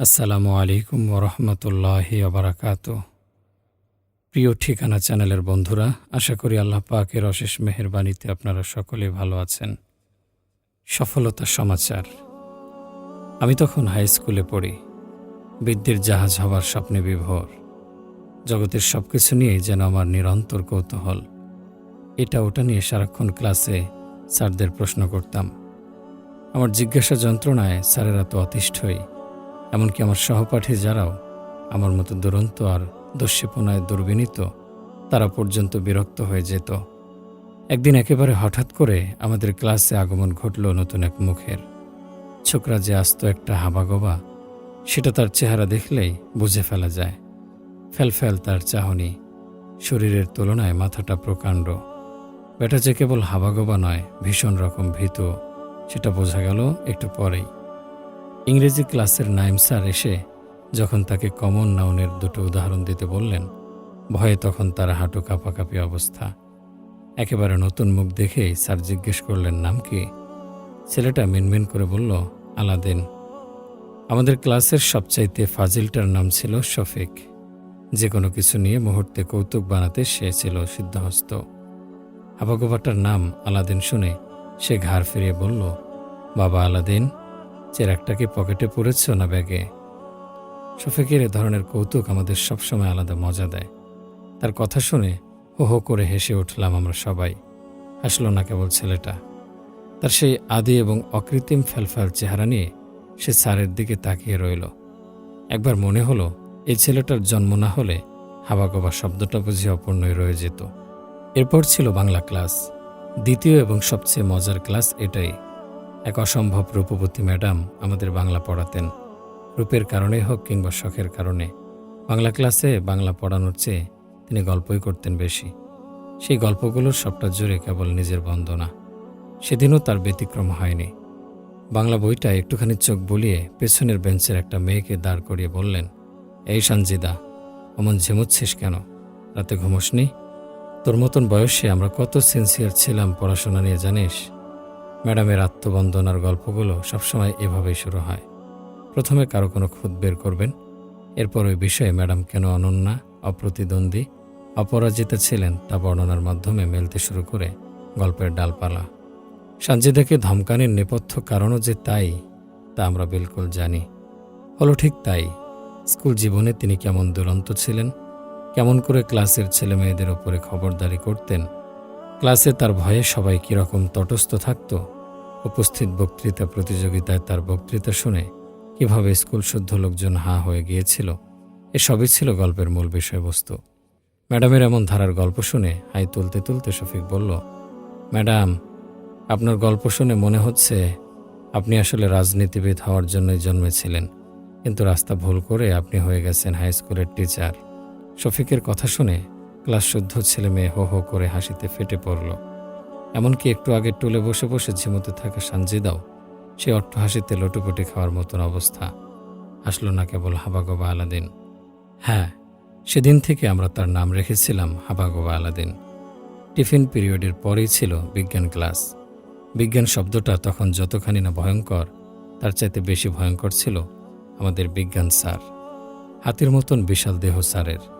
আসসালামু আলাইকুম ওরহমতুল্লাহি আবরাকাত প্রিয় ঠিকানা চ্যানেলের বন্ধুরা, আশা করি আল্লাহ পাকের অশেষ মেহেরবানিতে আপনারা সকলে ভালো আছেন। সফলতার সমাচার। আমি তখন হাই স্কুলে পড়ি। বিদ্যের জাহাজ হওয়ার স্বপ্নে বিভোর। জগতের সব কিছু নিয়েই যেন আমার নিরন্তর কৌতূহল। এটা ওটা নিয়ে সারাক্ষণ ক্লাসে স্যারদের প্রশ্ন করতাম। আমার জিজ্ঞাসা যন্ত্রণায় স্যারেরা তো অতিষ্ঠই এমনকি আমার সহপাঠী যারাও আমার মতো দুরন্ত আর দস্যিপনায় দুর্বিনীত, তারা পর্যন্ত বিরক্ত হয়ে যেত। একদিন একেবারে হঠাৎ করে আমাদের ক্লাসে আগমন ঘটল নতুন এক মুখের। ছোকরা যে আস্ত একটা হাবাগোবা, সেটা তার চেহারা দেখলেই বুঝে ফেলা যায়। ফেলফেল তার চাহনি, শরীরের তুলনায় মাথাটা প্রকাণ্ড। বেটা যে কেবল হাবাগোবা নয়, ভীষণ রকম ভীত, সেটা বোঝা গেল একটু পরেই। ইংরেজি ক্লাসের নাইম স্যার এসে যখন তাকে কমন নাউনের দুটো উদাহরণ দিতে বললেন, ভয়ে তখন তার হাঁটু কাঁপাকাঁপি অবস্থা। একেবারে নতুন মুখ দেখেই স্যার জিজ্ঞেস করলেন, নাম কি? ছেলেটা মিনমিন করে বলল, আলাদিন। আমাদের ক্লাসের সবচাইতে ফাজিলটার নাম ছিল শফিক। যে কোনো কিছু নিয়ে মুহূর্তে কৌতুক বানাতে সে ছিল সিদ্ধহস্ত। হাবাগোবাটার নাম আলাদিন শুনে সে ঘাড় ফিরিয়ে বলল, বাবা আলাদিন চেরাকটা কি পকেটে পড়েছ না ব্যাগে। শফিকের এ ধরনের কৌতুক আমাদের সবসময় আলাদা মজা দেয়। তার কথা শুনে হো হো করে হেসে উঠলাম আমরা সবাই। হাসল না কেবল ছেলেটা। তার সেই আদি এবং অকৃত্রিম ফেলফাল চেহারা নিয়ে সে স্যারের দিকে তাকিয়ে রইল। একবার মনে হলো, এই ছেলেটার জন্ম না হলে হাবাগোবা শব্দটা বুঝি অপূর্ণই রয়ে যেত। এরপর ছিল বাংলা ক্লাস। দ্বিতীয় এবং সবচেয়ে মজার ক্লাস এটাই। এক অসম্ভব রূপবতী ম্যাডাম আমাদের বাংলা পড়াতেন। রূপের কারণেই হোক কিংবা শখের কারণে। বাংলা ক্লাসে বাংলা পড়ানোর চেয়ে তিনি গল্পই করতেন বেশি। সেই গল্পগুলোর সবটা জুড়ে কেবল নিজের বন্দনা। সেদিনও তার ব্যতিক্রম হয়নি। বাংলা বইটা একটুখানি চোখ বলিয়ে পেছনের বেঞ্চের একটা মেয়েকে দাঁড় করিয়ে বললেন, এই সঞ্জিদা অমন ঝেমুচ্ছিস কেন? রাতে ঘুমোসনি? তোর মতন বয়সে আমরা কত সিনসিয়ার ছিলাম পড়াশোনা নিয়ে জানিস? ম্যাডামের আত্মবন্দনার গল্পগুলো সবসময় এভাবেই শুরু হয়। প্রথমে কারও কোনো খুদ বের করবেন, এরপর ওই বিষয়ে ম্যাডাম কেন অনন্যা, অপ্রতিদ্বন্দ্বী, অপরাজিতা ছিলেন তা বর্ণনার মাধ্যমে মেলতে শুরু করে গল্পের ডালপালা। সানজিদাকে ধমকানির নেপথ্য কারণও যে তাই, তা আমরা বিলকুল জানি। হলো ঠিক তাই। স্কুল জীবনে তিনি কেমন দুরন্ত ছিলেন, কেমন করে ক্লাসের ছেলে মেয়েদের ওপরে খবরদারি করতেন ক্লাসে তার ভয়ে সবাই কীরকম তটস্থ থাকত, উপস্থিত বক্তৃতা প্রতিযোগিতায় তার বক্তৃতা শুনে কীভাবে স্কুল শুদ্ধ লোকজন হা হয়ে গিয়েছিল, এসবই ছিল গল্পের মূল বিষয়বস্তু। ম্যাডামের এমন ধারার গল্প শুনে হাই তুলতে তুলতে শফিক বলল, ম্যাডাম, আপনার গল্প শুনে মনে হচ্ছে আপনি আসলে রাজনীতিবিদ হওয়ার জন্যই জন্মেছিলেন, কিন্তু রাস্তা ভুল করে আপনি হয়ে গেছেন হাই স্কুলের টিচার। শফিকের কথা শুনে ক্লাস শুদ্ধ ছেলে মেয়ে হো হো করে হাসিতে ফেটে পড়ল। এমনকি একটু আগে টুলে বসে বসে ঝিমুতে থাকা সানজিদাও সে অট্ট হাসিতে লটুপটি খাওয়ার মতন অবস্থা। হাসল না কেবল হাবাগোবা আলাদিন। হ্যাঁ সেদিন থেকে আমরা তার নাম রেখেছিলাম হাবাগোবা আলাদিন। টিফিন পিরিয়ডের পরেই ছিল বিজ্ঞান ক্লাস। বিজ্ঞান শব্দটা তখন যতখানি না ভয়ঙ্কর, তার চাইতে বেশি ভয়ঙ্কর ছিল আমাদের বিজ্ঞান স্যার। হাতির মতন বিশাল দেহ স্যারের।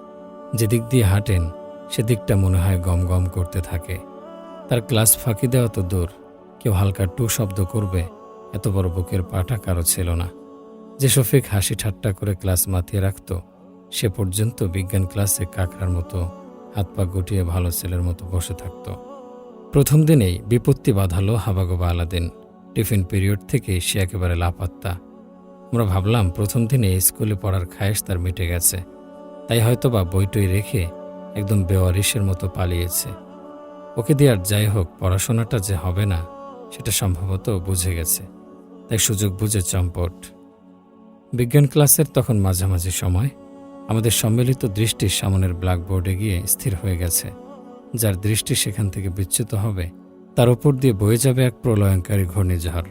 যেদিক দিয়ে হাঁটেন, সেদিকটা মনে হয় গম গম করতে থাকে। তার ক্লাস ফাঁকি দেওয়া তো দূর। কেউ হালকা টু শব্দ করবে, এত বড় বুকের পাটা কারও ছিল না। যে শফিক হাসি ঠাট্টা করে ক্লাস মাতিয়ে রাখত, সে পর্যন্ত বিজ্ঞান ক্লাসে কাকড়ার মতো, হাত পা গুটিয়ে ভালো ছেলের মতো বসে থাকত। প্রথম দিনেই বিপত্তি বাঁধালো হাবাগোবা আলাদিন। টিফিন পিরিয়ড থেকে সে একেবারে লাপাত্তা। আমরা ভাবলাম প্রথম দিনে স্কুলে পড়ার খায়েশ তার মিটে গেছে। তাই হয়তো হয়তোবা বইটই রেখে একদম বেওয়ারিশের মতো পালিয়েছে। ওকে দিয়ে আর যাই হোক, পড়াশোনাটা যে হবে না, সেটা সম্ভবত বুঝে গেছে। তাই সুযোগ বুঝে চম্পট। বিজ্ঞান ক্লাসের তখন মাঝামাঝি সময় আমাদের সম্মিলিত দৃষ্টি সামনের ব্ল্যাকবোর্ডে গিয়ে স্থির হয়ে গেছে। যার দৃষ্টি সেখান থেকে বিচ্যুত হবে, তার উপর দিয়ে বয়ে যাবে এক প্রলয়ঙ্কারী ঘূর্ণিঝড়।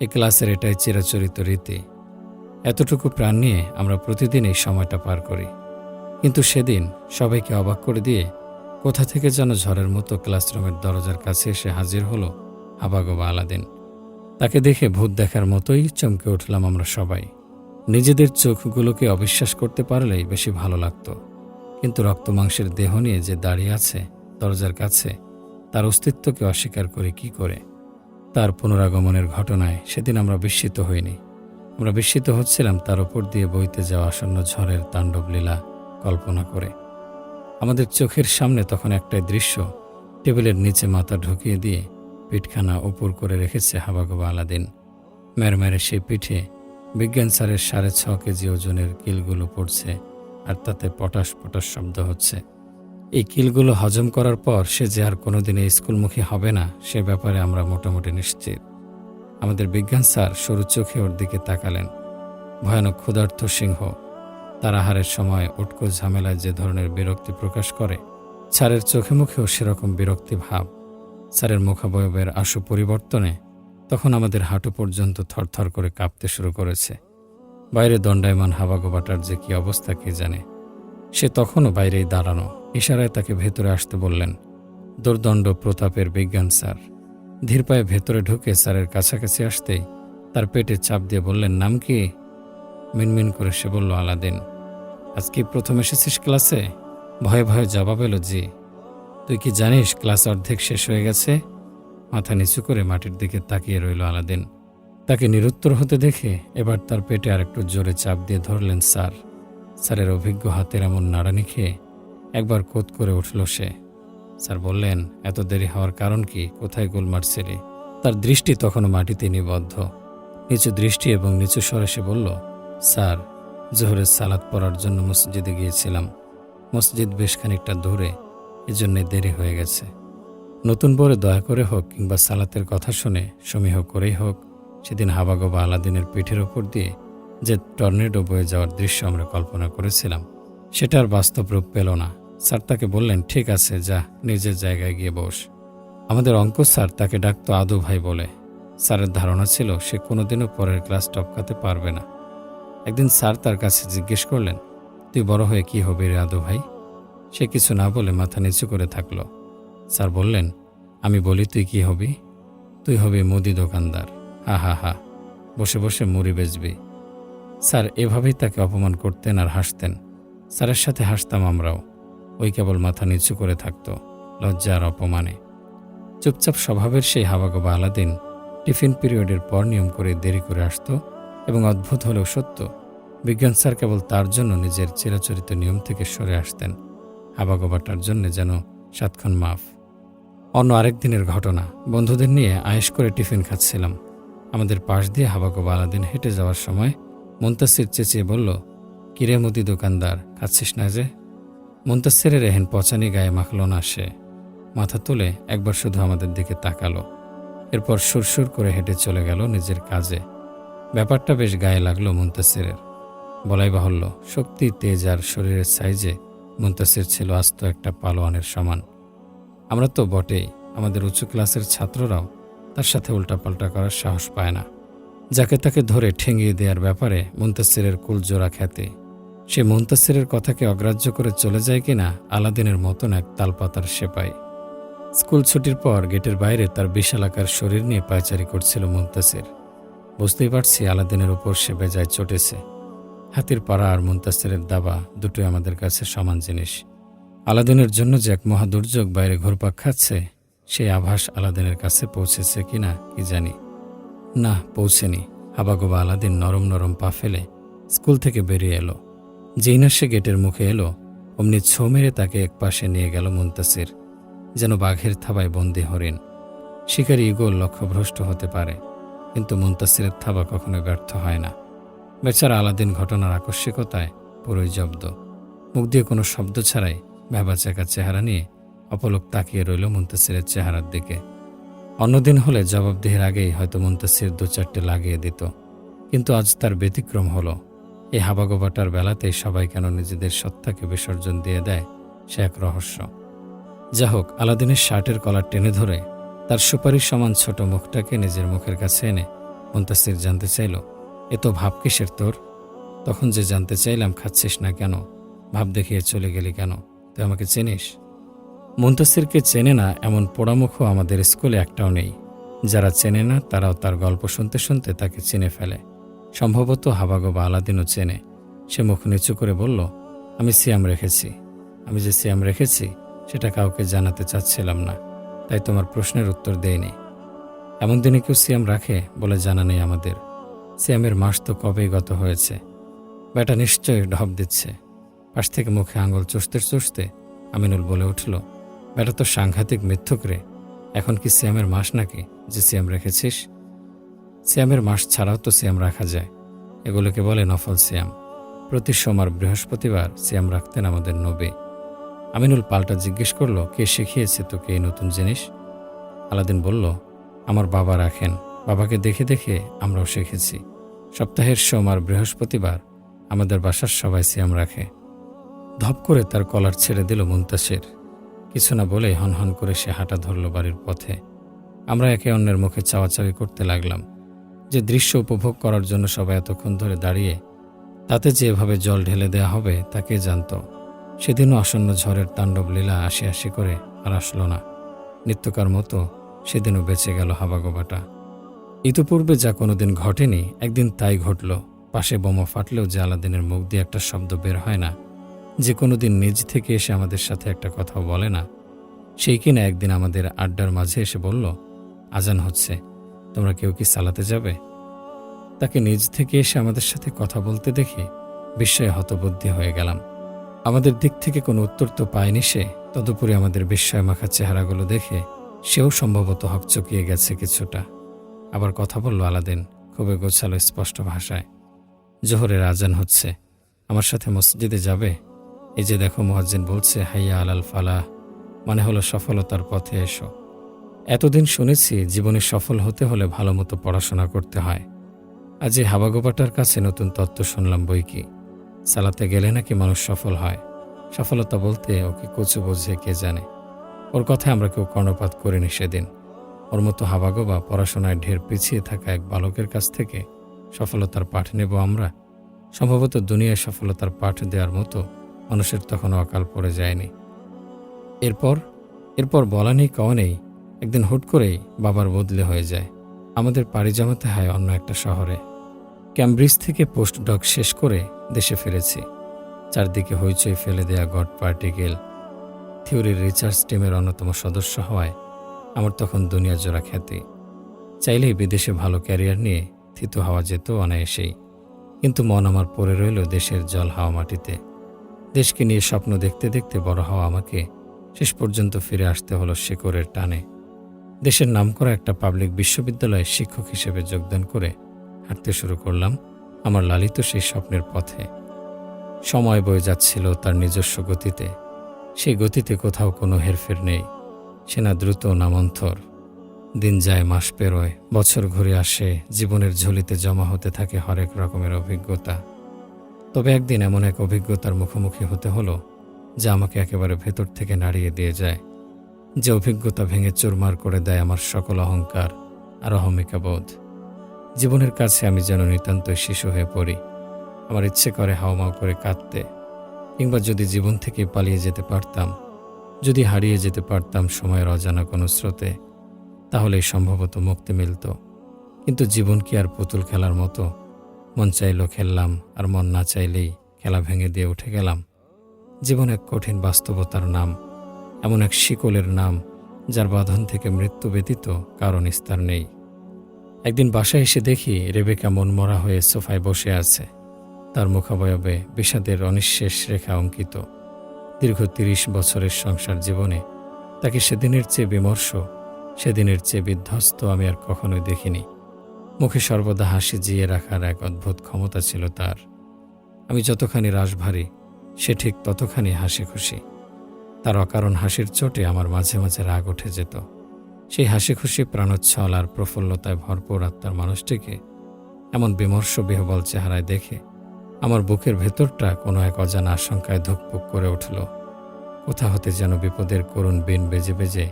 এই ক্লাসের এটাই চিরাচরিত রীতি। এতটুকু প্রাণ নিয়ে আমরা প্রতিদিন এই সময়টা পার করি। কিন্তু সেদিন সবাইকে অবাক করে দিয়ে কোথা থেকে যেন ঝড়ের মতো ক্লাসরুমের দরজার কাছে এসে হাজির হলো হাবাগোবা আলাদিন। তাকে দেখে ভূত দেখার মতোই চমকে উঠলাম আমরা সবাই। নিজেদের চোখগুলোকে অবিশ্বাস করতে পারলেই বেশি ভালো লাগতো। কিন্তু রক্তমাংসের দেহ নিয়ে যে দাঁড়িয়ে আছে দরজার কাছে, তার অস্তিত্বকে অস্বীকার করে কি করে? তার পুনরাগমনের ঘটনায় সেদিন আমরা বিস্মিত হইনি। আমরা বিস্মিত হচ্ছিলাম তার উপর দিয়ে বইতে যাওয়া আসন্ন ঝড়ের তাণ্ডব লীলা কল্পনা করে। আমাদের চোখের সামনে তখন একটাই দৃশ্য, টেবিলের নিচে মাথা ঢুকিয়ে দিয়ে পিঠখানা উপর করে রেখেছে হাবাগোবা আলাদিন। মেরমেরে সেই পিঠে বিজ্ঞান স্যারের সাড়ে ছ কেজি ওজনের কিলগুলো পড়ছে আর তাতে পটাশ পটাশ শব্দ হচ্ছে। এই কিলগুলো হজম করার পর সে যে আর কোনোদিনে স্কুলমুখী হবে না, সে ব্যাপারে আমরা মোটামুটি নিশ্চিত। আমাদের বিজ্ঞান স্যার সরু চোখে ওর দিকে তাকালেন। ভয়ানক ক্ষুধার্থ সিংহ। তার আহারের সময় উটকো ঝামেলায় যে ধরনের বিরক্তি প্রকাশ করে, স্যারের চোখে মুখেও সেরকম বিরক্তি ভাব। স্যারের মুখাবয়বের আশু পরিবর্তনে তখন আমাদের হাঁটু পর্যন্ত থরথর করে কাঁপতে শুরু করেছে। বাইরে দণ্ডায়মান হাবাগোবাটার যে কি অবস্থা কে জানে? সে তখনও বাইরেই দাঁড়ানো, ইশারায় তাকে ভেতরে আসতে বললেন, দুর্দণ্ড প্রতাপের বিজ্ঞান, স্যার। ধীর পায়ে ভেতরে ঢুকে স্যারের কাছাকাছি আসতেই তার পেটে চাপ দিয়ে বললেন, নাম কি? মিনমিন করে সে বলল, আলাদিন আজ কি প্রথম এসেছিস ক্লাসে? ভয়ে ভয়ে জবাব এলো, জি। তুই কি জানিস, ক্লাস অর্ধেক শেষ হয়ে গেছে? মাথা নিচু করে মাটির দিকে তাকিয়ে রইল আলাদিন। তাকে নিরুত্তর হতে দেখে এবার তার পেটে আরেকটু জোরে চাপ দিয়ে ধরলেন স্যার। স্যারের অভিজ্ঞ হাতের এমন নাড়ানি খেয়ে একবার কোত করে উঠল সে। স্যার বললেন, এত দেরি হওয়ার কারণ কি? কোথায় গোল মারছিলি তার দৃষ্টি তখনও মাটিতে নিবদ্ধ। নিচু দৃষ্টি এবং নিচু স্বরে সে বলল স্যার, জোহরের সালাদ পড়ার জন্য মসজিদে গিয়েছিলাম। মসজিদ বেশ খানিকটা দূরে এজন্যে দেরি হয়ে গেছে। নতুন বরে দয়া করে হোক কিংবা সালাতের কথা শুনে, সমীহ করেই হোক, সেদিন হাবাগোবা আলাদিনের পিঠের ওপর দিয়ে যে টর্নেডো বয়ে যাওয়ার দৃশ্য আমরা কল্পনা করেছিলাম, সেটার বাস্তব রূপ পেল না। স্যার তাকে বললেন, ঠিক আছে, যা, নিজের জায়গায় গিয়ে বস। আমাদের অঙ্ক স্যার তাকে ডাকতো আদু ভাই বলে। স্যারের ধারণা ছিল, সে কোনোদিনও পরের ক্লাস টপকাতে পারবে না। একদিন স্যার তার কাছে জিজ্ঞেস করলেন, তুই বড় হয়ে কি হবে রে আদু ভাই? সে কিছু না বলে মাথা নিচু করে থাকল। স্যার বললেন, আমি বলি, তুই কি হবি? তুই হবি মুদি দোকানদার। হা হা হা। বসে বসে মুড়ি বেচবি। স্যার, এভাবেই তাকে অপমান করতেন আর হাসতেন। স্যারের সাথে হাসতাম আমরাও। ওই কেবল মাথা নিচু করে থাকত, লজ্জা আর অপমানে। চুপচাপ স্বভাবের সেই হাওয়াগোবা আলাদিন টিফিন পিরিয়ডের পর নিয়ম করে দেরি করে আসতো এবং অদ্ভুত হলেও সত্য। বিজ্ঞান স্যার কেবল তার জন্য নিজের চিরাচরিত নিয়ম থেকে সরে আসতেন। হাবাগোবাটার জন্য যেন সাতক্ষণ মাফ। অন্য আরেক দিনের ঘটনা। বন্ধুদের নিয়ে আয়েস করে টিফিন খাচ্ছিলাম। আমাদের পাশ দিয়ে হাবাগোবা আলাদিন হেঁটে যাওয়ার সময় মন্তাসির চেঁচিয়ে বলল, কিরে মুদি দোকানদার, খাচ্ছিস না যে? মন্তাসিরের এহেন পচানি গায়ে মাখল না সে। মাথা তুলে একবার শুধু আমাদের দিকে তাকালো। এরপর সুরসুর করে হেঁটে চলে গেল নিজের কাজে। ব্যাপারটা বেশ গায়ে লাগল মুন্তাসিরের। বলাই বাহুল্য, শক্তি, তেজ আর শরীরের সাইজে মুন্তাসির ছিল আস্ত একটা পালোয়ানের সমান। আমরা তো বটেই, আমাদের উঁচু ক্লাসের ছাত্ররাও তার সাথে উল্টাপাল্টা করার সাহস পায় না। যাকে তাকে ধরে ঠেঙিয়ে দেওয়ার ব্যাপারে মুন্তাসিরের কুলজোড়া খ্যাতি। সে মুন্তাসিরের কথাকে অগ্রাহ্য করে চলে যায় কিনা আলাদিনের মতন এক তালপাতার সেপাই। স্কুল ছুটির পর গেটের বাইরে তার বিশালাকার শরীর নিয়ে পায়চারি করছিল মুন্তাসির। বুঝতেই পারছি আলাদিনের উপর সে বেজায় চটেছে। হাতির পাড়া আর মুন্তাসিরের দাবা দুটোই আমাদের কাছে সমান জিনিস। আলাদিনের জন্য যে এক মহা দুর্যোগ বাইরে ঘুরপাক খাচ্ছে সেই আভাস আলাদিনের কাছে পৌঁছেছে কিনা কি জানি। না, পৌঁছেনি। হাবাগোবা আলাদিন নরম নরম পা ফেলে স্কুল থেকে বেরিয়ে এলো। যেই না সে গেটের মুখে এলো, অমনি ছো মেরে তাকে এক পাশে নিয়ে গেল মুন্তাসির, যেন বাঘের থাবায় বন্দি হরিণ। শিকারী ইগোল লক্ষ্যভ্রষ্ট হতে পারে, কিন্তু মুন্তাসিরের থাবা কখনো ব্যর্থ হয় না। বেচারা আলাদিন ঘটনার আকস্মিকতায় পুরোই জব্দ। মুখ দিয়ে কোনো শব্দ ছাড়াই ভেবাচাকা চেহারা নিয়ে অপলক তাকিয়ে রইল মুন্তাসিরের চেহারার দিকে। অন্যদিন হলে জবাবদিহির আগেই হয়তো মুন্তাসির দু চারটে লাগিয়ে দিত। কিন্তু আজ তার ব্যতিক্রম হলো। এই হাবাগোবাটার বেলাতেই সবাই কেন নিজেদের সত্তাকে বিসর্জন দিয়ে দেয় সে এক রহস্য। যা হোক, আলাদিনের শার্টের কলার টেনে ধরে তার সুপারির সমান ছোট মুখটাকে নিজের মুখের কাছে এনে মুন্তাসির জানতে চাইল এ তো ভাব কিসের তোর? তখন যে জানতে চাইলাম খাচ্ছিস না কেন, ভাব দেখিয়ে চলে গেলি কেন, তুই আমাকে চেনিস? মুন্তাসিরকে চেনে না এমন পোড়ামুখও আমাদের স্কুলে একটাও নেই। যারা চেনে না, তারাও তার গল্প শুনতে শুনতে তাকে চিনে ফেলে। সম্ভবত হাবাগো বা আলাদিনও চেনে। সে মুখ নিচু করে বলল, আমি সিয়াম রেখেছি। আমি যে সিয়াম রেখেছি, সেটা কাউকে জানাতে চাচ্ছিলাম না। তাই তোমার প্রশ্নের উত্তর দেয়নি এমন দিনে কেউ সিয়াম রাখে বলে জানা নেই আমাদের। সিয়ামের মাস তো কবেই গত হয়েছে। বেটা নিশ্চয়ই ঢপ দিচ্ছে। পাশ থেকে মুখে আঙুল চুষতে চষতে আমিনুল বলে উঠল বেটা তো সাংঘাতিক মিথ্যুক রে। এখন কি সিয়ামের মাস নাকি যে সিয়াম রেখেছিস? সিয়ামের মাস ছাড়াও তো সিয়াম রাখা যায়। এগুলোকে বলে নফল সিয়াম। প্রতি সোমবার বৃহস্পতিবার সিয়াম রাখতেন আমাদের নবী। আমিনুল পাল্টা জিজ্ঞেস করল, কে শিখিয়েছে তোকে এই নতুন জিনিস? আলাদিন বলল, আমার বাবা রাখেন। বাবাকে দেখে দেখে আমরাও শিখেছি। সপ্তাহের সোমবার বৃহস্পতিবার আমাদের বাসার সবাই সিয়াম রাখে। ধপ করে তার কলার ছেড়ে দিল মুন্তাসির। কিছু না বলে হনহন করে সে হাঁটা ধরল বাড়ির পথে। আমরা একে অন্যের মুখে চাওয়াচাওয়ি করতে লাগলাম। যে দৃশ্য উপভোগ করার জন্য সবাই এতক্ষণ ধরে দাঁড়িয়ে, তাতে যে এভাবে জল ঢেলে দেয়া হবে তাকে জানত? সেদিনও আসন্ন ঝড়ের তাণ্ডব লীলা আসি আসি করে আর আসলো না। নিত্যকার মতো সেদিনও বেঁচে গেল হাবাগোবাটা। ইতিপূর্বে যা কোনোদিন ঘটেনি, একদিন তাই ঘটল। পাশে বোমা ফাটলেও যে মুখ দিয়ে একটা শব্দ বের হয় না, যে কোনোদিন নিজ থেকে এসে আমাদের সাথে একটা কথাও বলে না। সেই কিনা একদিন আমাদের আড্ডার মাঝে এসে বলল, আজান হচ্ছে, তোমরা কেউ কি চালাতে যাবে? তাকে নিজ থেকে এসে আমাদের সাথে কথা বলতে দেখে বিস্ময়ে হতবুদ্ধি হয়ে গেলাম। আমাদের দিক থেকে কোনো উত্তর তো পায়নি সে, তদুপরি আমাদের বিস্ময় মাখা চেহারাগুলো দেখে সেও সম্ভবত হকচকিয়ে গেছে কিছুটা। আবার কথা বলল আলাদিন, খুবই গোছালো, স্পষ্ট ভাষায়। জোহরের আজান হচ্ছে। আমার সাথে মসজিদে যাবে? এই যে দেখো, মোয়াজ্জিন বলছে, হাইয়া আলাল ফালাহ। মানে হলো সফলতার পথে এসো। এতদিন শুনেছি, জীবনে সফল হতে হলে ভালো মতো পড়াশোনা করতে হয়। আজ এই হাবাগোপাটার কাছে নতুন তত্ত্ব শুনলাম, বই কি? সালাতে গেলে নাকি মানুষ সফল হয়? সফলতা বলতে ওকে কচু বোঝে, কে জানে? ওর কথায় আমরা কেউ কর্ণপাত করিনি সেদিন। ওর মতো হাবাগোবা পড়াশোনায় ঢের পিছিয়ে থাকা এক বালকের কাছ থেকে সফলতার পাঠ নেব আমরা। সম্ভবত দুনিয়ায় সফলতার পাঠ দেওয়ার মতো মানুষের তখনও অকাল পড়ে যায়নি। এরপর এরপর বলা নেই, কওয়া নেই, একদিন হুট করেই বাবার বদলে হয়ে যায়। আমাদের পাড়ি জমাতে হয় অন্য একটা শহরে। ক্যামব্রিজ থেকে পোস্ট ডক শেষ করে দেশে ফিরেছি। চারদিকে হইচই ফেলে দেয়া গড পার্টিকেল, থিওরির রিসার্চ টিমের অন্যতম সদস্য হওয়ায় আমার তখন দুনিয়া জোড়া খ্যাতি। চাইলেই বিদেশে ভালো ক্যারিয়ার নিয়ে থিত হওয়া যেত অনায়াসেই। কিন্তু মন আমার পড়ে রইল দেশের জল হাওয়া মাটিতে। দেশকে নিয়ে স্বপ্ন দেখতে দেখতে বড় হওয়া আমাকে শেষ পর্যন্ত ফিরে আসতে হলো শিকড়ের টানে। দেশের নামকরা একটা পাবলিক বিশ্ববিদ্যালয়ে শিক্ষক হিসেবে যোগদান করে হাঁটতে শুরু করলাম আমার লালিত সেই স্বপ্নের পথে। সময় বয়ে যাচ্ছিল তার নিজস্ব গতিতে। সেই গতিতে কোথাও কোনো হেরফের নেই। সে না দ্রুত নামন্থর দিন যায়, মাস পেরোয়, বছর ঘুরে আসে, জীবনের ঝুলিতে জমা হতে থাকে হরেক রকমের অভিজ্ঞতা। তবে একদিন এমন এক অভিজ্ঞতার মুখোমুখি হতে হলো, যা আমাকে একেবারে ভেতর থেকে নাড়িয়ে দিয়ে যায়। যে অভিজ্ঞতা ভেঙে চুরমার করে দেয় আমার সকল অহংকার আর অহমিকা বোধ জীবনের কাছে আমি যেন নিতান্তই শিশু হয়ে পড়ি। আমার ইচ্ছে করে হাওমাও করে কাঁদতে, কিংবা যদি জীবন থেকে পালিয়ে যেতে পারতাম যদি হারিয়ে যেতে পারতাম সময়ের অজানা কোনো স্রোতে, তাহলেই সম্ভবত মুক্তি মিলত। কিন্তু জীবন কি আর পুতুল খেলার মতো? মন চাইলো খেললাম আর মন না চাইলেই খেলা ভেঙে দিয়ে উঠে গেলাম। জীবন এক কঠিন বাস্তবতার নাম, এমন এক শিকলের নাম, যার বাঁধন থেকে মৃত্যু ব্যতীত কারণ নিস্তার নেই। একদিন বাসায় এসে দেখি রেবেকা মনমরা হয়ে সোফায় বসে আছে। তার মুখাবয়বে বিষাদের অনিঃশেষ রেখা অঙ্কিত। দীর্ঘ তিরিশ বছরের সংসার জীবনে তাকে সেদিনের চেয়ে বিমর্ষ, সেদিনের চেয়ে বিধ্বস্ত আমি আর কখনোই দেখিনি। মুখে সর্বদা হাসি জিয়ে রাখার এক অদ্ভুত ক্ষমতা ছিল তার। আমি যতখানি রাশভারী সে ঠিক ততখানি হাসি খুশি। তার অকারণ হাসির চোটে আমার মাঝে মাঝে রাগ উঠে যেত। সেই হাসি খুশি প্রাণোচ্ছল আর প্রফুল্লতায় ভরপুর আত্মার মানুষটিকে এমন বিমর্ষ, বিহবল চেহারায় দেখে আমার বুকের ভেতরটা কোনো এক অজানা আশঙ্কায় ধুকপুক করে উঠল। কোথা হতে যেন বিপদের করুণ বিন বেজে বেজে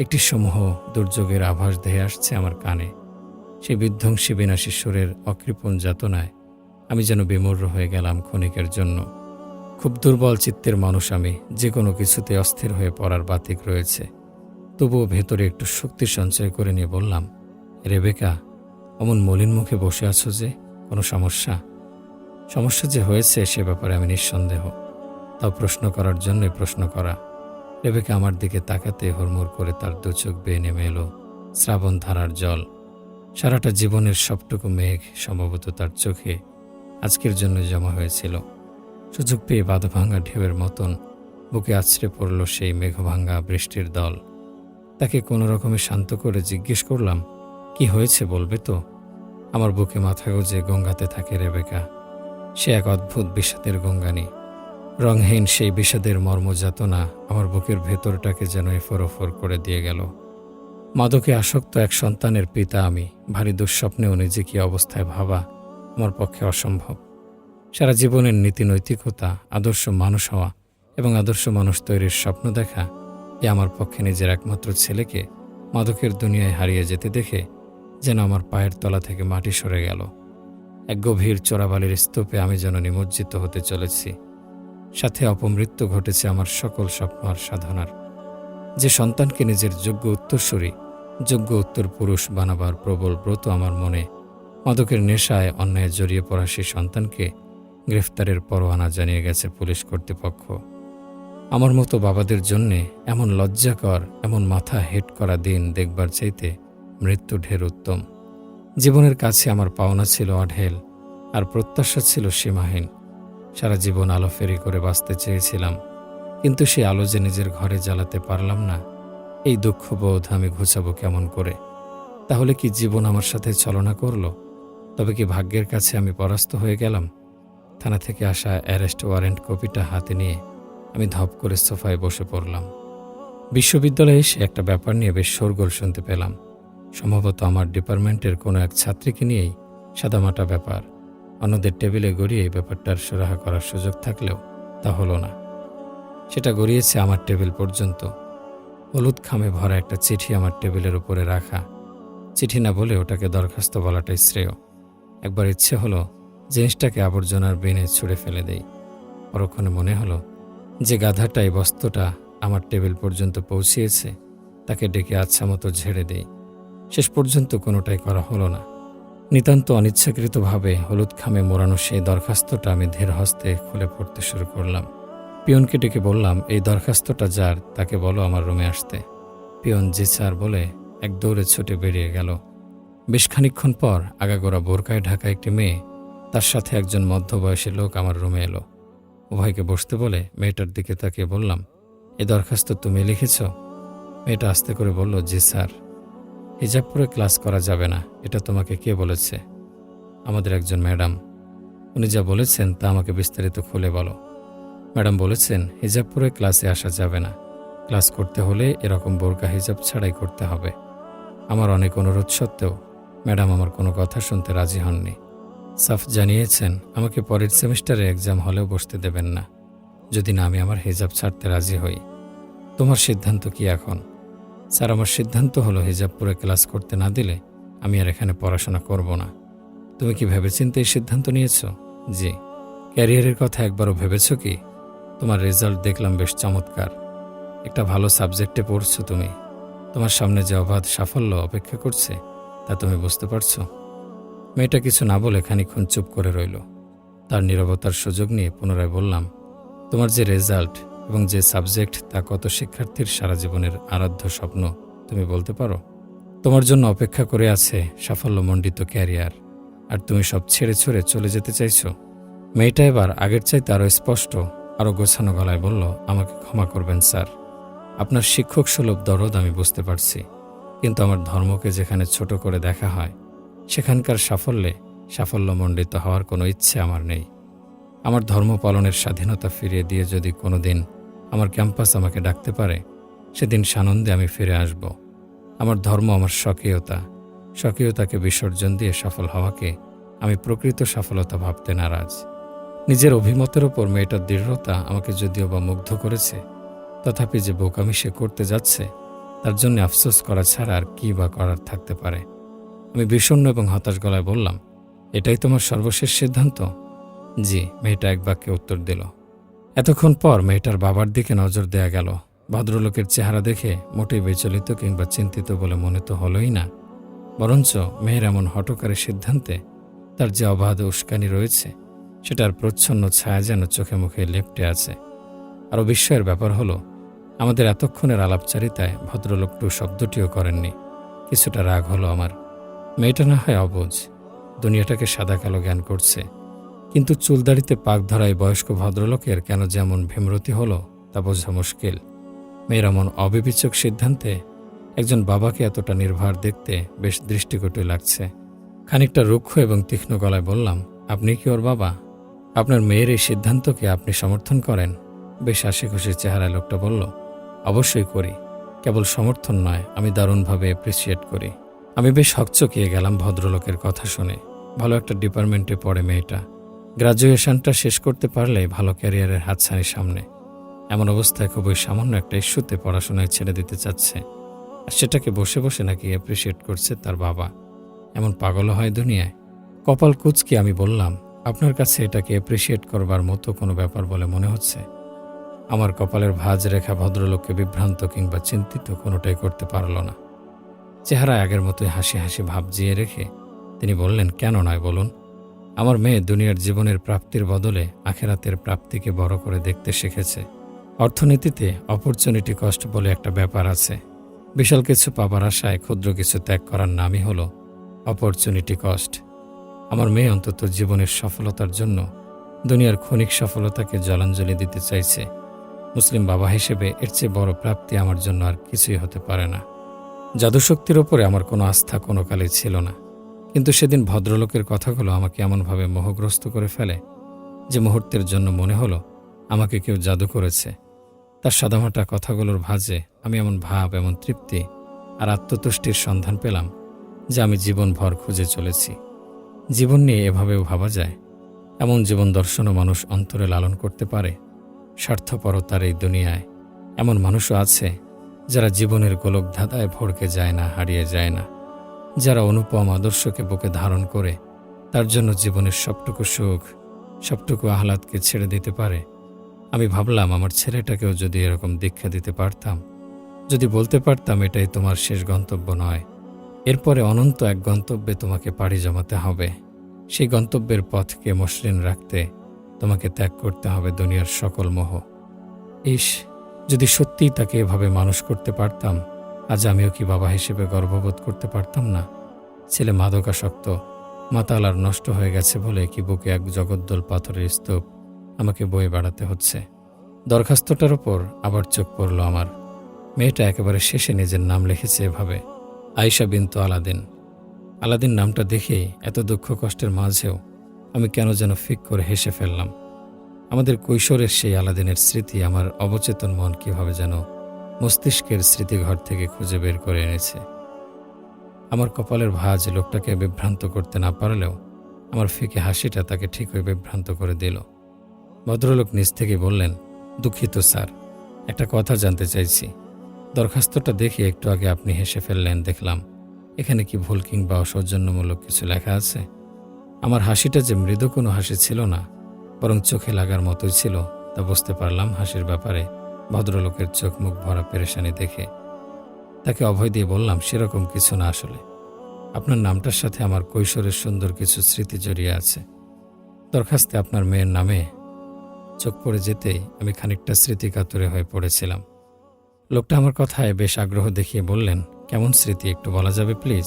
একটি সমূহ দুর্যোগের আভাস ধেয়ে আসছে আমার কানে। সেই বিধ্বংসী বিনাশী সুরের অকৃপণ যাতনায় আমি যেন বিমূর্ষ হয়ে গেলাম ক্ষণিকের জন্য। খুব দুর্বল চিত্তের মানুষ আমি, যে কোনো কিছুতে অস্থির হয়ে পড়ার বাতিক রয়েছে। তবুও ভেতরে একটু শক্তি সঞ্চয় করে নিয়ে বললাম, রেবেকা, অমন মলিন মুখে বসে আছো যে, কোনো সমস্যা? সমস্যা যে হয়েছে সে ব্যাপারে আমি নিঃসন্দেহ। তাও প্রশ্ন করার জন্যই প্রশ্ন করা। রেবেকা আমার দিকে তাকাতে হুড়মুড় করে তার দু চোখ বেয়ে নেমে এলো শ্রাবণ ধারার জল। সারাটা জীবনের সবটুকু মেঘ সম্ভবত তার চোখে আজকের জন্য জমা হয়েছিল। সুযোগ পেয়ে বাঁধভাঙা ঢেউয়ের মতন বুকে আছড়ে পড়ল সেই মেঘভাঙা বৃষ্টির দল। তাকে কোনো রকমে শান্ত করে জিজ্ঞেস করলাম, কি হয়েছে বলবে তো? আমার বুকে মাথা গুজে গঙ্গাতে থাকে রেবেকা। সে এক অদ্ভুত বিষাদের গঙ্গানি। রংহীন সেই বিষাদের মর্মযাতনা আমার বুকের ভেতরটাকে যেন এফর ওফর করে দিয়ে গেল। মাদকে আসক্ত এক সন্তানের পিতা আমি, ভারী দুঃস্বপ্নেও নিজে কি অবস্থায় ভাবা আমার পক্ষে অসম্ভব। সারা জীবনের নীতি নৈতিকতা, আদর্শ মানুষ হওয়া এবং আদর্শ মানুষ তৈরির স্বপ্ন দেখা এ আমার পক্ষে নিজের একমাত্র ছেলেকে মাদকের দুনিয়ায় হারিয়ে যেতে দেখে যেন আমার পায়ের তলা থেকে মাটি সরে গেল। এক গভীর চোরাবালির স্তূপে আমি যেন নিমজ্জিত হতে চলেছি। সাথে অপমৃত্যু ঘটেছে আমার সকল স্বপ্ন আর সাধনার। যে সন্তানকে নিজের যোগ্য উত্তরসূরি, যোগ্য উত্তর পুরুষ বানাবার প্রবল ব্রত আমার মনে, মাদকের নেশায় অন্যায় জড়িয়ে পড়া সেই সন্তানকে গ্রেফতারের পরোয়ানা জানিয়ে গেছে পুলিশ কর্তৃপক্ষ। আমার মতো বাবাদের জন্যে এমন লজ্জাকর, এমন মাথা হেট করা দিন দেখবার চাইতে মৃত্যু ঢের উত্তম। জীবনের কাছে আমার পাওনা ছিল অঢেল, আর প্রত্যাশা ছিল সীমাহীন। সারা জীবন আলো ফেরি করে বাঁচতে চেয়েছিলাম, কিন্তু সেই আলো যে নিজের ঘরে জ্বালাতে পারলাম না, এই দুঃখবোধ আমি ঘুচাবো কেমন করে? তাহলে কি জীবন আমার সাথে চলনা করল? তবে কি ভাগ্যের কাছে আমি পরাস্ত হয়ে গেলাম? থানা থেকে আসা অ্যারেস্ট ওয়ারেন্ট কপিটা হাতে নিয়ে আমি ধপ করে সোফায় বসে পড়লাম। বিশ্ববিদ্যালয়ে এসে একটা ব্যাপার নিয়ে বেশ শোরগোল শুনতে পেলাম। সম্ভবত আমার ডিপার্টমেন্টের কোনো এক ছাত্রীকে নিয়েই সাদামাটা ব্যাপার। অন্যদের টেবিলে গড়িয়ে ব্যাপারটার সুরাহা করার সুযোগ থাকলেও তা হলো না। সেটা গড়িয়েছে আমার টেবিল পর্যন্ত। হলুদ খামে ভরা একটা চিঠি আমার টেবিলের উপরে রাখা। চিঠি না বলে ওটাকে দরখাস্ত বলাটাই শ্রেয়। একবার ইচ্ছে হলো জিনিসটাকে আবর্জনার বেনে ছুঁড়ে ফেলে দেই। পরক্ষণে মনে হলো যে গাধাটা এই বস্তুটা আমার টেবিল পর্যন্ত পৌঁছিয়েছে, তাকে ডেকে আচ্ছা মতো ঝেড়ে দেই। শেষ পর্যন্ত কোনোটাই করা হলো না। নিতান্ত অনিচ্ছাকৃতভাবে হলুদ খামে মোড়ানো সেই দরখাস্তটা আমি ধীর হস্তে খুলে পড়তে শুরু করলাম। পিয়নকে ডেকে বললাম, এই দরখাস্তটা যার, তাকে বলো আমার রুমে আসতে। পিয়ন, জি স্যার, বলে এক দৌড়ে ছুটে বেরিয়ে গেল। বেশ খানিক্ষণ পর আগাগোড়া বোরকায় ঢাকা একটি মেয়ে, তার সাথে একজন মধ্যবয়সী লোক আমার রুমে এলো। উভয়কে বসতে বলে মেয়েটার দিকে তাকিয়ে বললাম, এ দরখাস্ত তুমি লিখেছ? মেয়েটা আস্তে করে বলল, জি স্যার। হিজাব পরে ক্লাস করা যাবে না, এটা তোমাকে কে বলেছে? আমাদের একজন ম্যাডাম। উনি যা বলেছেন তা আমাকে বিস্তারিত খুলে বলো। ম্যাডাম বলেছেন, হিজাব পরে ক্লাসে আসা যাবে না। ক্লাস করতে হলে এরকম বোরকা হিজাব ছাড়াই করতে হবে। আমার অনেক অনুরোধ সত্ত্বেও ম্যাডাম আমার কোনো কথা শুনতে রাজি হননি। সাফ জানিয়েছেন, আমাকে পরের সেমিস্টারে এক্সাম হলেও বসতে দেবেন না। যদি না আমি আমার হিজাব ছাড়তে রাজি হই, তোমার সিদ্ধান্ত কি এখন? স্যার, আমার সিদ্ধান্ত হলো হিজাব পরে ক্লাস করতে না দিলে আমি আর এখানে পড়াশোনা করব না। তুমি কি ভেবেচিন্তে এই সিদ্ধান্ত নিয়েছ? জি। ক্যারিয়ারের কথা একবারও ভেবেছ কি? তোমার রেজাল্ট দেখলাম বেশ চমৎকার। একটা ভালো সাবজেক্টে পড়ছো তুমি। তোমার সামনে যে অবাধ সাফল্য অপেক্ষা করছে, তা তুমি বুঝতে পারছ? মেয়েটা কিছু না বলে খানিক্ষণ চুপ করে রইল। তার নীরবতার সুযোগ নিয়ে পুনরায় বললাম, তোমার যে রেজাল্ট এবং যে সাবজেক্ট তা কত শিক্ষার্থীর সারা জীবনের আরাধ্য স্বপ্ন, তুমি বলতে পারো? তোমার জন্য অপেক্ষা করে আছে সাফল্যমণ্ডিত ক্যারিয়ার। আর তুমি সব ছেড়ে ছড়ে চলে যেতে চাইছো? মেয়েটা এবার আগের চাইতে আরও স্পষ্ট আরও গোছানো গলায় বলল, আমাকে ক্ষমা করবেন, স্যার। আপনার শিক্ষক সুলভ দরদ আমি বুঝতে পারছি। কিন্তু আমার ধর্মকে যেখানে ছোট করে দেখা হয়, সেখানকার সাফল্যে সাফল্যমণ্ডিত হওয়ার কোনো ইচ্ছে আমার নেই। আমার ধর্ম পালনের স্বাধীনতা ফিরিয়ে দিয়ে যদি কোনো দিন আমার ক্যাম্পাস আমাকে ডাকতে পারে, সেদিন সানন্দে আমি ফিরে আসব। আমার ধর্ম আমার স্বকীয়তা, স্বকীয়তাকে বিসর্জন দিয়ে সফল হওয়াকে আমি প্রকৃত সফলতা ভাবতে নারাজ। নিজের অভিমতের ওপর মেয়েটার দৃঢ়তা আমাকে যদিও বা মুগ্ধ করেছে, তথাপি যে বোকামি সে করতে যাচ্ছে, তার জন্য আফসোস করা ছাড়া আর কী বা করার থাকতে পারে। আমি বিষণ্ণ এবং হতাশ গলায় বললাম, এটাই তোমার সর্বশেষ সিদ্ধান্ত? জি, মেয়েটা এক বাক্যে উত্তর দিল। এতক্ষণ পর মেয়েটার বাবার দিকে নজর দেয়া গেল। ভদ্রলোকের চেহারা দেখে মোটেই বিচলিত কিংবা চিন্তিত বলে মনে তো হলোই না। বরঞ্চ মেয়ের এমন হটকারী সিদ্ধান্তে তার যে অবাধ উস্কানি রয়েছে, সেটার প্রচ্ছন্ন ছায়া যেন চোখে মুখে লেপটে আছে। আরও বিস্ময়ের ব্যাপার হলো, আমাদের এতক্ষণের আলাপচারিতায় ভদ্রলোকটু শব্দটিও করেননি। কিছুটা রাগ হলো আমার। মেয়েটা না হয় অবুঝ। দুনিয়াটাকে সাদা কালো জ্ঞান করছে। কিন্তু চুলদাড়িতে পাক ধরায় বয়স্ক ভদ্রলোকের কেন যেমন ভীমরতি হলো তা বোঝা মুশকিল। মেয়ের এমন অবিবেচক সিদ্ধান্তে একজন বাবাকে এতটা নির্ভর দেখতে বেশ দৃষ্টিকটু লাগছে। খানিকটা রুক্ষ এবং তীক্ষ্ণ গলায় বললাম, আপনি কি ওর বাবা? আপনার মেয়ের এই সিদ্ধান্তকে আপনি সমর্থন করেন? বেশ হাসি খুশি চেহারায় লোকটা বলল, অবশ্যই করি। কেবল সমর্থন নয়, আমি দারুণভাবে অ্যাপ্রিসিয়েট করি। আমি বেশ হকচকিয়ে গেলাম ভদ্রলোকের কথা শুনে। ভালো একটা ডিপার্টমেন্টে পড়ে মেয়েটা। গ্রাজুয়েশনটা শেষ করতে পারলে ভালো ক্যারিয়ারের হাতছানি সামনে। এমন অবস্থায় খুবই সামান্য একটা ইস্যুতে পড়াশোনায় ছেড়ে দিতে চাচ্ছে। আর সেটাকে বসে বসে নাকি অ্যাপ্রিসিয়েট করছে তার বাবা। এমন পাগলও হয় দুনিয়ায়। কপাল কুচকে আমি বললাম, আপনার কাছে এটাকে অ্যাপ্রিসিয়েট করবার মতো কোনো ব্যাপার বলে মনে হচ্ছে? আমার কপালের ভাঁজ রেখা ভদ্রলোককে বিভ্রান্ত কিংবা চিন্তিত কোনোটাই করতে পারল না। চেহারা আগের মতোই হাসি হাসি ভাব জিয়ে রেখে তিনি বললেন, কেন নয় বলুন? আমার মেয়ে দুনিয়ার জীবনের প্রাপ্তির বদলে আখেরাতের প্রাপ্তিকে বড় করে দেখতে শিখেছে। অর্থনীতিতে অপরচুনিটি কষ্ট বলে একটা ব্যাপার আছে। বিশাল কিছু পাবার আশায় ক্ষুদ্র কিছু ত্যাগ করার নামই হলো অপরচুনিটি কস্ট আমার মেয়ে অন্তত জীবনের সফলতার জন্য দুনিয়ার ক্ষণিক সফলতাকে জলাঞ্জলি দিতে চাইছে। মুসলিম বাবা হিসেবে এর চেয়ে বড় প্রাপ্তি আমার জন্য আর কিছুই হতে পারে না। জাদুশক্তির ওপরে আমার কোনো আস্থা কোনো কালে ছিল না। কিন্তু সেদিন ভদ্রলোকের কথাগুলো আমাকে এমনভাবে মোহগ্রস্ত করে ফেলে যে মুহূর্তের জন্য মনে হলো আমাকে কেউ জাদু করেছে। তার সাদামাটা কথাগুলোর ভাজে আমি এমন ভাব, এমন তৃপ্তি আর আত্মতুষ্টির সন্ধান পেলাম যে আমি জীবনভর খুঁজে চলেছি। জীবন নিয়ে এভাবেও ভাবা যায়। এমন জীবন দর্শনও মানুষ অন্তরে লালন করতে পারে। স্বার্থপরতার এই দুনিয়ায় এমন মানুষও আছে যারা জীবনের গোলক ধাঁধায় ভড়কে যায় না, হারিয়ে যায় না। যারা অনুপম আদর্শকে বুকে ধারণ করে তার জন্য জীবনের সবটুকু সুখ, সবটুকু আহ্লাদকে ছেড়ে দিতে পারে। আমি ভাবলাম আমার ছেলেটাকেও যদি এরকম দীক্ষা দিতে পারতাম, যদি বলতে পারতাম এটাই তোমার শেষ গন্তব্য নয়, এরপরে অনন্ত এক গন্তব্যে তোমাকে পাড়ি জমাতে হবে। সেই গন্তব্যের পথকে মসৃণ রাখতে তোমাকে ত্যাগ করতে হবে দুনিয়ার সকল মোহ। ইস, যদি সত্যিই তাকে এভাবে মানুষ করতে পারতাম আজ আমিও কি বাবা হিসেবে গর্ববোধ করতে পারতাম না? ছেলে মাদকাসক্ত মাতাল আর নষ্ট হয়ে গেছে বলে কি বুকে এক জগদ্দল পাথরের স্তূপ আমাকে বয়ে বেড়াতে হচ্ছে? দরখাস্তটার ওপর আবার চোখ পড়ল আমার। মেয়েটা একেবারে শেষে নিজের নাম লিখেছে এভাবে, আয়শা বিন্তু আলাদিন। আলাদিন নামটা দেখেই এত দুঃখ কষ্টের মাঝেও আমি কেন যেন ফিক করে হেসে ফেললাম। আমাদের কৈশোরের সেই আলাদিনের স্মৃতি আমার অবচেতন মন কীভাবে যেন মস্তিষ্কের স্মৃতিঘর থেকে খুঁজে বের করে এনেছে। আমার কপালের ভাঁজ লোকটাকে বিভ্রান্ত করতে না পারলেও আমার ফিকে হাসিটা তাকে ঠিকই বিভ্রান্ত করে দিল। ভদ্রলোক নিজ থেকে বললেন, দুঃখিত, স্যার। একটা কথা জানতে চাইছি। দরখাস্তটা দেখে একটু আগে আপনি হেসে ফেললেন, দেখলাম। এখানে কি ভুল কিংবা অসৌজন্যমূলক কিছু লেখা আছে? আমার হাসিটা যে মৃদু কোনো হাসি ছিল না, বরং চোখে লাগার মতোই ছিল, তা বুঝতে পারলাম হাসির ব্যাপারে। ভদ্রলোকের চোখ মুখ ভরা পেরেশানি দেখে তাকে অভয় দিয়ে বললাম, সেরকম কিছু না আসলে। আপনার নামটার সাথে আমার কৈশোরের সুন্দর কিছু স্মৃতি জড়িয়ে আছে। দরখাস্তে আপনার মেয়ের নামে চোখ পড়ে যেতেই আমি খানিকটা স্মৃতি কাতুরে হয়ে পড়েছিলাম। লোকটা আমার কথায় বেশ আগ্রহ দেখিয়ে বললেন, কেমন স্মৃতি, একটু বলা যাবে প্লিজ?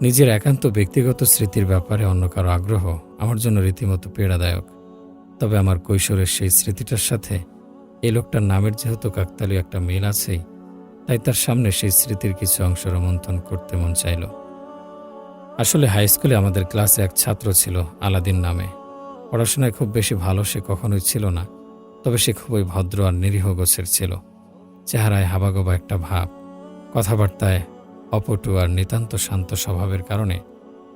নিজের একান্ত ব্যক্তিগত স্মৃতির ব্যাপারে অন্য কারও আগ্রহ আমার জন্য রীতিমতো পীড়াদায়ক। তবে আমার কৈশোরের সেই স্মৃতিটার সাথে এই লোকটার নামের যেহেতু কাকতালীয় একটা মিল আছেই, তাই তার সামনে সেই স্মৃতির কিছু অংশ রোমন্থন করতে মন চাইল। আসলে হাই স্কুলে আমাদের ক্লাসে এক ছাত্র ছিল, আলাদিন নামে। পড়াশোনায় খুব বেশি ভালো সে কখনোই ছিল না, তবে সে খুবই ভদ্র আর নিরীহ গোছের ছিল। চেহারায় হাবাগোবা একটা ভাব, কথাবার্তায় অপটু আর নিতান্ত শান্ত স্বভাবের কারণে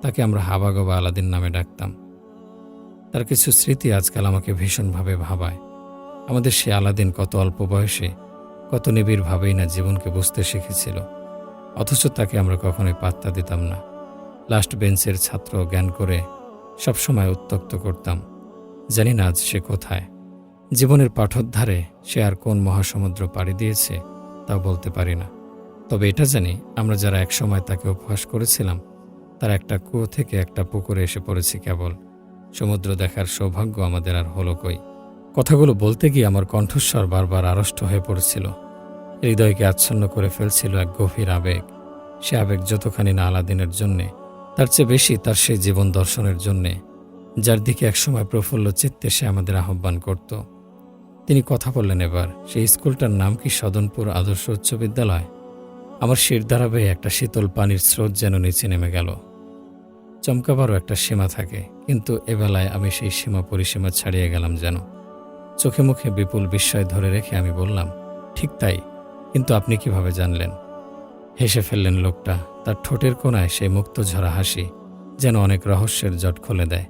তাকে আমরা হাবাগোবা আলাদিন নামে ডাকতাম। তার কিছু স্মৃতি আজকাল আমাকে ভীষণভাবে ভাবায়। আমাদের সে আলাদিন কত অল্প বয়সে, কত নিবিড়ভাবেই না জীবনকে বুঝতে শিখেছিল। অথচ তাকে আমরা কখনোই পাত্তা দিতাম না। লাস্ট বেঞ্চের ছাত্র জ্ঞান করে সবসময় উত্তক্ত করতাম। জানি না আজ সে কোথায়। জীবনের পাঠোদ্ধারে সে আর কোন মহাসমুদ্র পাড়ি দিয়েছে তা বলতে পারি না। তবে এটা জানি, আমরা যারা একসময় তাকে উপহাস করেছিলাম, তার একটা কুয়ো থেকে একটা পুকুরে এসে পড়েছি কেবল। সমুদ্র দেখার সৌভাগ্য আমাদের আর হলো কই? কথাগুলো বলতে গিয়ে আমার কণ্ঠস্বর বারবার আড়ষ্ট হয়ে পড়েছিল। হৃদয়কে আচ্ছন্ন করে ফেলছিল এক গভীর আবেগ। সে আবেগ যতখানি না আলাদিনের জন্যে, তার চেয়ে বেশি তার সেই জীবন দর্শনের জন্যে, যার দিকে একসময় প্রফুল্ল চিত্তে সে আমাদের আহ্বান করত। তিনি কথা বললেন এবার, সেই স্কুলটার নাম কি সদনপুর আদর্শ উচ্চ বিদ্যালয়? আমার শিরদারা বেয়ে একটা শীতল পানির স্রোত যেন নিচে নেমে গেল। চমকাবারও একটা সীমা থাকে, কিন্তু এবেলায় আমি সেই সীমা পরিসীমা ছাড়িয়ে গেলাম যেন। চোখে মুখে বিপুল বিস্ময় ধরে রেখে আমি বললাম, ঠিক তাই, কিন্তু আপনি কীভাবে জানলেন? হেসে ফেললেন লোকটা, তার ঠোঁটের কোনায় সেই মুক্ত ঝরা হাসি যেন অনেক রহস্যের জট খুলে দেয়।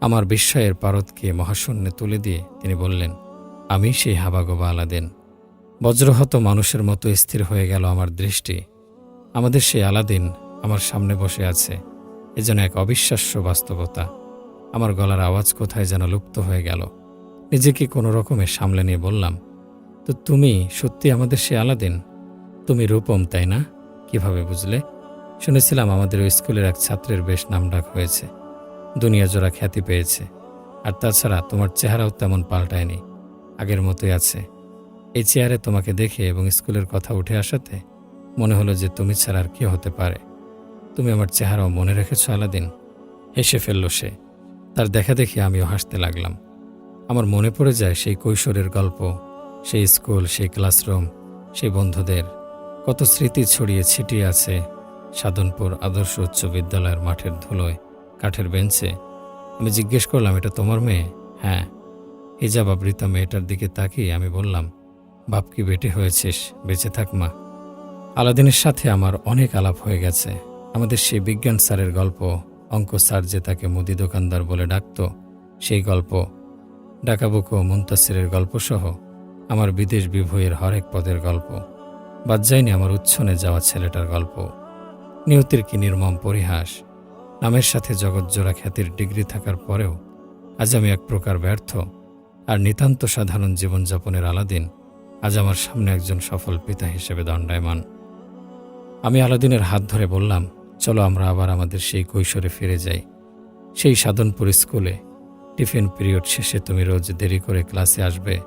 আমার বিস্ময়ের পারদকে মহাশূন্যে তুলে দিয়ে তিনি বললেন, আমি সেই হাবাগোবা আলাদিন। বজ্রহত মানুষের মতো স্থির হয়ে গেল আমার দৃষ্টি। আমাদের সেই আলাদিন আমার সামনে বসে আছে, এ যেন এক অবিশ্বাস্য বাস্তবতা। আমার গলার আওয়াজ কোথায় যেন লুপ্ত হয়ে গেল। নিজেকে কোনো রকমে সামলে নিয়ে বললাম, তো তুমি সত্যি আমাদের সে আলাদিন? তুমি রূপম, তাই না? কীভাবে বুঝলে? শুনেছিলাম আমাদের ওই স্কুলের এক ছাত্রের বেশ নামডাক হয়েছে। দুনিয়া জোড়া খ্যাতি পেয়েছে। আর তাছাড়া তোমার চেহারাও তেমন পাল্টায়নি। আগের মতোই আছে। এই চেয়ারে তোমাকে দেখে এবং স্কুলের কথা উঠে আসাতে মনে হলো যে তুমি ছাড়া আর কে হতে পারে। তুমি আমার চেহারাও মনে রেখেছ আলাদিন? হেসে ফেলল সে। তার দেখা দেখে আমিও হাসতে লাগলাম। আমার মনে পড়ে যায় সেই কৈশোরের গল্প, সেই স্কুল, সেই ক্লাসরুম, সেই বন্ধুদের। কত স্মৃতি ছড়িয়ে ছিটিয়ে আছে সাধনপুর আদর্শ উচ্চ বিদ্যালয়ের মাঠের ধুলোয়, কাঠের বেঞ্চে। আমি জিজ্ঞেস করলাম, এটা তোমার মেয়ে? হ্যাঁ। হিজাব আবৃতা মেয়েটার দিকে তাকিয়ে আমি বললাম, বাপ কি বেটে হয়েছিস? বেঁচে থাক মা। আলাদিনের সাথে আমার অনেক আলাপ হয়ে গেছে। আমাদের সেই বিজ্ঞান স্যারের গল্প, অঙ্ক স্যার যে তাকে মুদি দোকানদার বলে ডাকত, সেই গল্প ডাকাবুকো মুন্তাসিরের গল্পসহ আমার বিদেশ বিভয়ের হরেক পদের গল্প যায়নি আমার উচ্ছনে যাওয়া ছেলেটার গল্প, নিয়তির কি নির্মম পরিহাস, নামের সাথে জগৎজোড়া খ্যাতির ডিগ্রি থাকার পরেও আজ আমি এক প্রকার ব্যর্থ আর নিতান্ত সাধারণ জীবনযাপনের আলাদিন আজ আমার সামনে একজন সফল পিতা হিসেবে দণ্ডায়মান। আমি আলাদিনের হাত ধরে বললাম, চলো আমরা আবার আমাদের সেই কৈশোরে ফিরে যাই, সেই সাধনপুর স্কুলে টিফিন পিরিয়ড শেষে তুমি রোজ দেরি করে ক্লাসে আসবে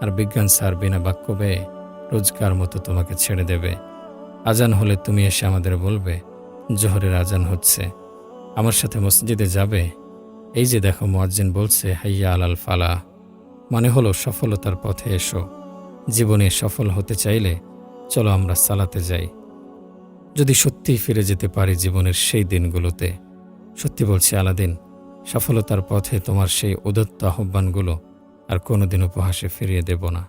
আর বিজ্ঞান স্যার বিনা বাক্য ব্যয়ে রোজকার মতো তোমাকে ছেড়ে দেবে। আজান হলে তুমি এসে আমাদের বলবে, জোহরের আজান হচ্ছে। আমার সাথে মসজিদে যাবে? এই যে দেখো মোয়াজ্জিন বলছে, হাইয়া আলাল ফালা মানে হলো সফলতার পথে এসো। জীবনে সফল হতে চাইলে চলো আমরা সালাতে যাই। যদি সত্যিই ফিরে যেতে পারি জীবনের সেই দিনগুলোতে, সত্যি বলছি আলাদিন সফলতার পথে তোমার সেই উদত্ত আহ্বানগুলো আর কোনোদিন উপহাসে ফিরিয়ে দেব না।